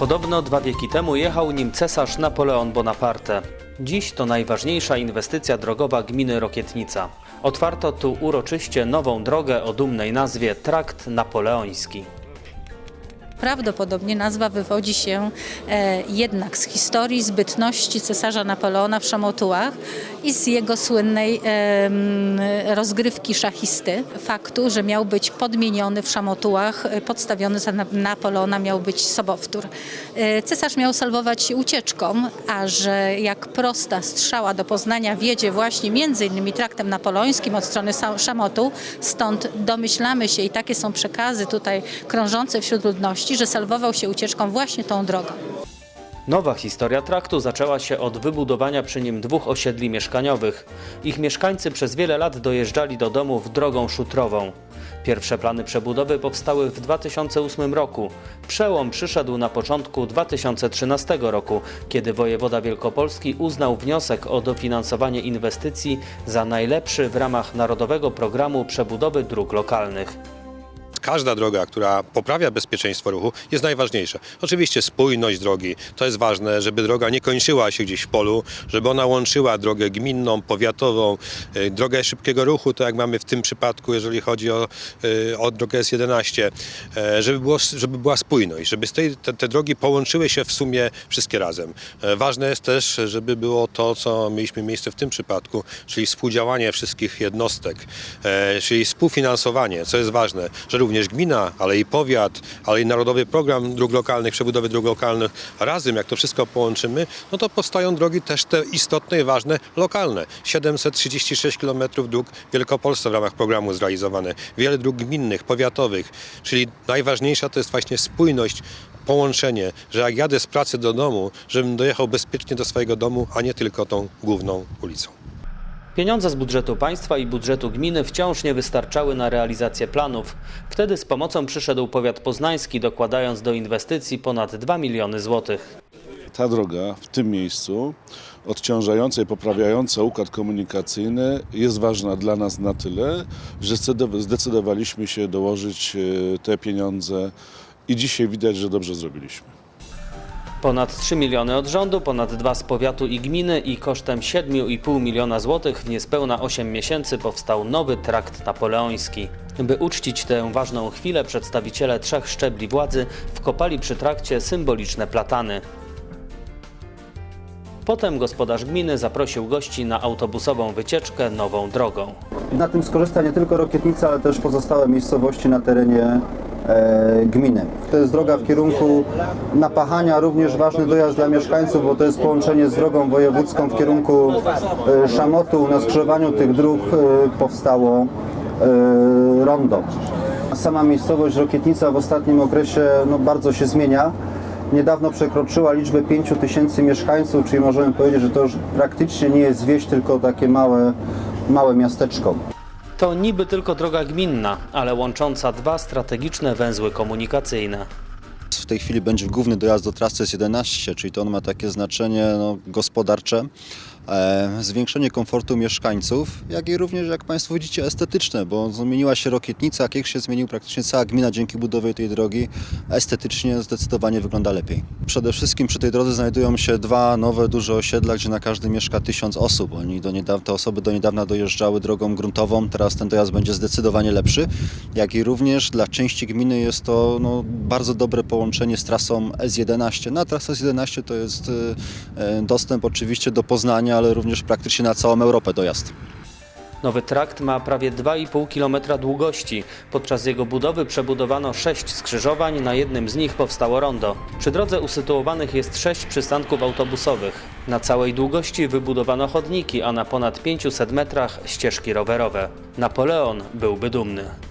Podobno dwa wieki temu jechał nim cesarz Napoleon Bonaparte. Dziś to najważniejsza inwestycja drogowa gminy Rokietnica. Otwarto tu uroczyście nową drogę o dumnej nazwie Trakt Napoleoński. Prawdopodobnie nazwa wywodzi się e, jednak z historii zbytności cesarza Napoleona w Szamotułach i z jego słynnej rozgrywki szachisty. Faktu, że miał być podmieniony w Szamotułach, e, podstawiony za Na- Napoleona miał być sobowtór. E, cesarz miał salwować ucieczką, a że jak prosta strzała do Poznania wiedzie właśnie między innymi traktem napoleońskim od strony Szamotu, stąd domyślamy się i takie są przekazy tutaj krążące wśród ludności, że salwował się ucieczką właśnie tą drogą. Nowa historia traktu zaczęła się od wybudowania przy nim dwóch osiedli mieszkaniowych. Ich mieszkańcy przez wiele lat dojeżdżali do domów drogą szutrową. Pierwsze plany przebudowy powstały w 2008 roku. Przełom przyszedł na początku 2013 roku, kiedy wojewoda wielkopolski uznał wniosek o dofinansowanie inwestycji za najlepszy w ramach Narodowego Programu Przebudowy Dróg Lokalnych. Każda droga, która poprawia bezpieczeństwo ruchu, jest najważniejsza. Oczywiście spójność drogi, to jest ważne, żeby droga nie kończyła się gdzieś w polu, żeby ona łączyła drogę gminną, powiatową, y, drogę szybkiego ruchu, tak jak mamy w tym przypadku, jeżeli chodzi o, y, o drogę S11, e, żeby, było, żeby była spójność, żeby tej, te, te drogi połączyły się w sumie wszystkie razem. E, Ważne jest też, żeby było to, co mieliśmy miejsce w tym przypadku, czyli współdziałanie wszystkich jednostek, e, czyli współfinansowanie, co jest ważne, że również gmina, ale i powiat, ale i Narodowy Program Dróg Lokalnych, Przebudowy Dróg Lokalnych, razem jak to wszystko połączymy, no to powstają drogi też te istotne i ważne lokalne. 736 km dróg Wielkopolsce w ramach programu zrealizowane, wiele dróg gminnych, powiatowych, czyli najważniejsza to jest właśnie spójność połączenie, że jak jadę z pracy do domu, żebym dojechał bezpiecznie do swojego domu, a nie tylko tą główną ulicą. Pieniądze z budżetu państwa i budżetu gminy wciąż nie wystarczały na realizację planów. Wtedy z pomocą przyszedł powiat poznański, dokładając do inwestycji ponad 2 miliony złotych. ta droga w tym miejscu, odciążająca i poprawiająca układ komunikacyjny, jest ważna dla nas na tyle, że zdecydow- zdecydowaliśmy się dołożyć e, te pieniądze i dzisiaj widać, że dobrze zrobiliśmy. Ponad 3 miliony od rządu, ponad 2 z powiatu i gminy i kosztem 7,5 miliona złotych w niespełna 8 miesięcy powstał nowy trakt napoleoński. By uczcić tę ważną chwilę, przedstawiciele trzech szczebli władzy wkopali przy trakcie symboliczne platany. Potem gospodarz gminy zaprosił gości na autobusową wycieczkę nową drogą. Na tym skorzysta nie tylko Rokietnica, ale też pozostałe miejscowości na terenie gminy. To jest droga w kierunku Napachania, również ważny dojazd dla mieszkańców, bo to jest połączenie z drogą wojewódzką w kierunku e, Szamotu. Na skrzyżowaniu tych dróg e, powstało e, rondo. Sama miejscowość Rokietnica w ostatnim okresie no, bardzo się zmienia. Niedawno przekroczyła liczbę 5 tysięcy mieszkańców, czyli możemy powiedzieć, że to już praktycznie nie jest wieś, tylko takie małe, małe miasteczko. To niby tylko droga gminna, ale łącząca dwa strategiczne węzły komunikacyjne. W tej chwili będzie główny dojazd do trasy S11, czyli to on ma takie znaczenie no, gospodarcze, zwiększenie komfortu mieszkańców, jak i również, jak Państwo widzicie, estetyczne, bo zmieniła się Rokietnica, jak się zmienił praktycznie cała gmina dzięki budowie tej drogi, estetycznie zdecydowanie wygląda lepiej. Przede wszystkim przy tej drodze znajdują się dwa nowe, duże osiedla, gdzie na każdym mieszka tysiąc osób. Oni do niedawna, te osoby do niedawna dojeżdżały drogą gruntową, teraz ten dojazd będzie zdecydowanie lepszy, jak i również dla części gminy jest to no, bardzo dobre połączenie z trasą S11. Na trasę S11 to jest y, y, dostęp oczywiście do Poznania, ale również praktycznie na całą Europę dojazd. Nowy trakt ma prawie 2,5 km długości. Podczas jego budowy przebudowano sześć skrzyżowań, na jednym z nich powstało rondo. Przy drodze usytuowanych jest sześć przystanków autobusowych. Na całej długości wybudowano chodniki, a na ponad 500 metrach ścieżki rowerowe. Napoleon byłby dumny.